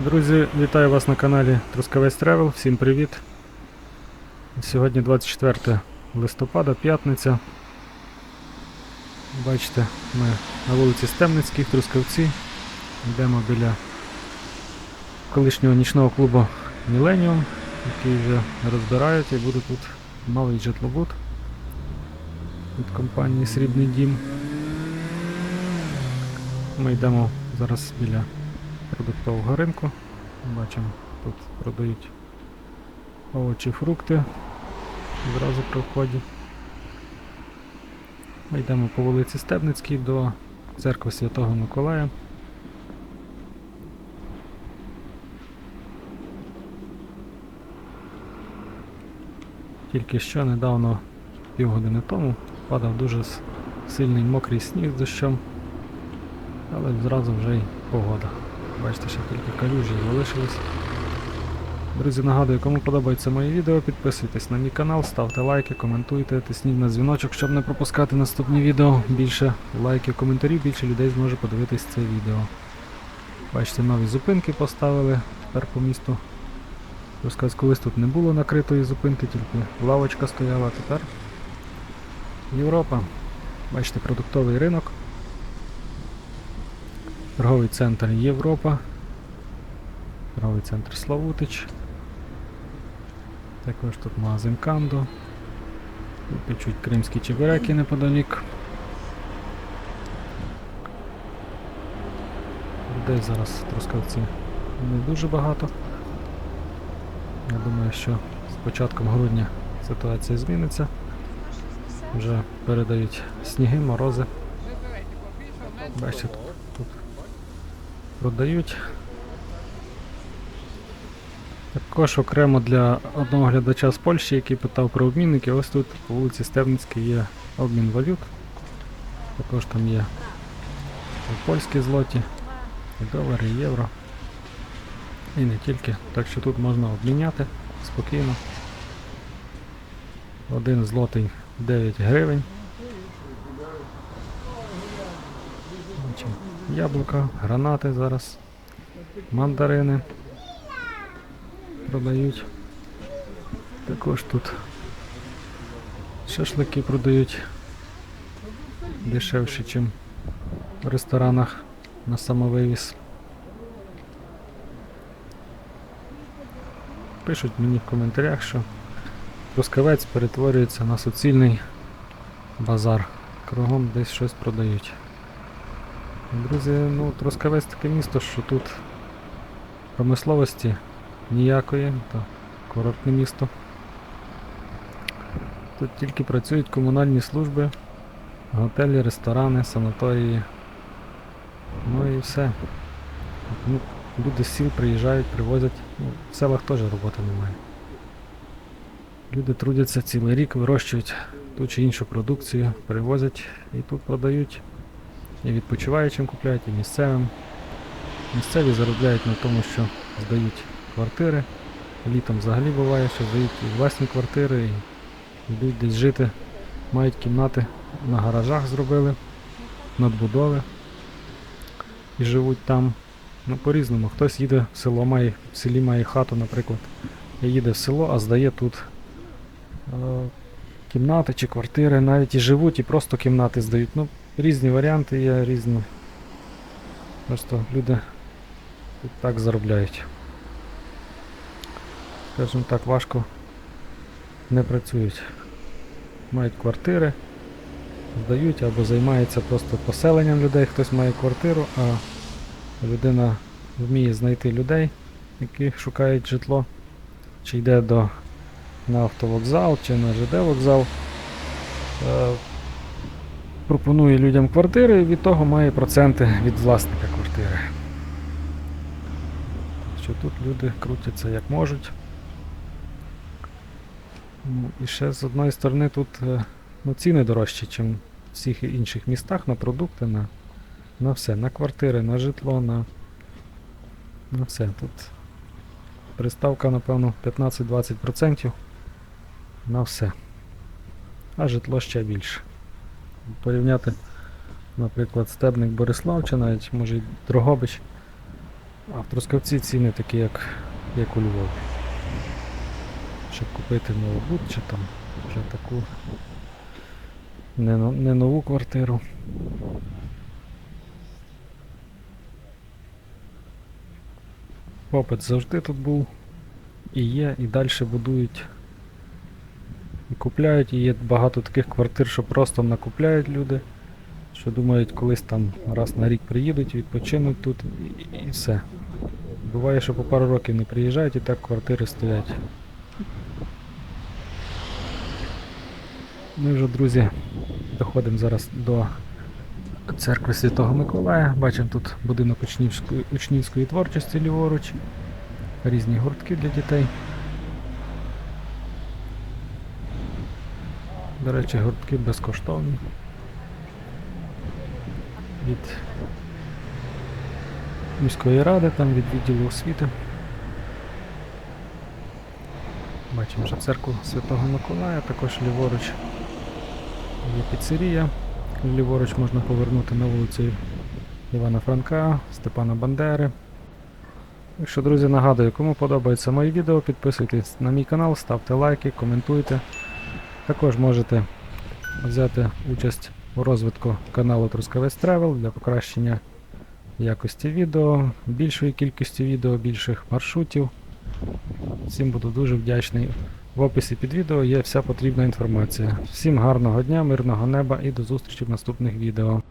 Друзі, вітаю вас на каналі Трускавець Тревел. Всім привіт. Сьогодні 24 листопада, п'ятниця. Бачите, ми на вулиці Стемницьких, Трускавці. Йдемо біля колишнього нічного клубу Міленіум, який вже розбирають і буде тут новий житлобуд від компанії Срібний Дім. Ми йдемо зараз біля продуктового ринку. Бачимо, тут продають овочі, фрукти зразу при вході. Ми йдемо по вулиці Стебницькій до церкви Святого Миколая. Тільки що недавно, півгодини тому, падав дуже сильний мокрий сніг з дощом, але зразу вже й погода. Бачите, ще тільки калюжі залишились. Друзі, нагадую, кому подобається моє відео, підписуйтесь на мій канал, ставте лайки, коментуйте, тисніть на дзвіночок, щоб не пропускати наступні відео. Більше лайків, коментарів, більше людей зможе подивитись це відео. Бачите, нові зупинки поставили тепер по місту. Розказ, колись тут не було накритої зупинки, тільки лавочка стояла, тепер Європа. Бачите, продуктовий ринок. Торговий центр Європа. Торговий центр Славутич. Також тут магазин Кандо. Тут печуть кримські чебуреки неподалік. Людей зараз Трускавці не дуже багато. Я думаю, що з початком грудня ситуація зміниться. Вже передають сніги, морози. Бачите, продають. Також окремо для одного глядача з Польщі, який питав про обмінники, ось тут по вулиці Стебницькій є обмін валют. Також там є польські злоті, і долари, і євро. І не тільки. Так що тут можна обміняти спокійно. Один злотий 9 гривень. Бачимо, Яблука, гранати зараз, мандарини продають. Також тут шашлики продають дешевше, ніж в ресторанах на самовивіз. Пишуть мені в коментарях, що Трускавець перетворюється на суцільний базар. Кругом десь щось продають. Друзі, ну Трускавець таке місто, що тут промисловості ніякої, то курортне місто. Тут тільки працюють комунальні служби, готелі, ресторани, санаторії. Ну і все. Ну, люди з сіл приїжджають, привозять. Ну, в селах теж роботи немає. Люди трудяться цілий рік, вирощують ту чи іншу продукцію, привозять і тут продають. І відпочиваючим купляють, і місцевим. Місцеві заробляють на тому, що здають квартири. Літом взагалі буває, що здають і власні квартири, і йдуть десь жити, мають кімнати на гаражах зробили, надбудови і живуть там. Ну, по-різному. Хтось їде в село, має, в селі має хату, наприклад, і їде в село, а здає тут е, кімнати чи квартири, навіть і живуть, і просто кімнати здають. Ну, різні варіанти є, різні. Просто люди тут так заробляють. Скажімо так, важко не працюють. Мають квартири, здають або займаються просто поселенням людей, хтось має квартиру, а людина вміє знайти людей, які шукають житло, чи йде до, на автовокзал, чи на ЖД вокзал. Пропонує людям квартири і від того має проценти від власника квартири. Що тут люди крутяться як можуть. Ну, і ще з одної сторони тут е, ну, ціни дорожчі, ніж в всіх інших містах на продукти, на, на все, на квартири, на житло, на, на все. Тут приставка, напевно, 15-20% на все. А житло ще більше. Порівняти, наприклад, Стебник Борислав чи навіть може й Дрогобич А в Трускавці ціни такі, як, як у Львові. Щоб купити ноутбук чи там вже таку не, не нову квартиру. Попит завжди тут був. І є, і далі будують. Купляють, і є багато таких квартир, що просто накупляють люди, що думають, колись там раз на рік приїдуть, відпочинуть тут і, і все. Буває, що по пару років не приїжджають і так квартири стоять. Ми вже, друзі, доходимо зараз до церкви Святого Миколая. Бачимо тут будинок учнівської, учнівської творчості ліворуч, різні гуртки для дітей. До речі, гуртки безкоштовні. Від міської ради, там від відділу освіти. Бачимо вже церкву Святого Миколая, також ліворуч є піцерія. Ліворуч можна повернути на вулицю Івана Франка, Степана Бандери. Так що, друзі, нагадую, кому подобається моє відео, підписуйтесь на мій канал, ставте лайки, коментуйте. Також можете взяти участь у розвитку каналу Трускавець Travel для покращення якості відео, більшої кількості відео, більших маршрутів. Всім буду дуже вдячний. В описі під відео є вся потрібна інформація. Всім гарного дня, мирного неба і до зустрічі в наступних відео.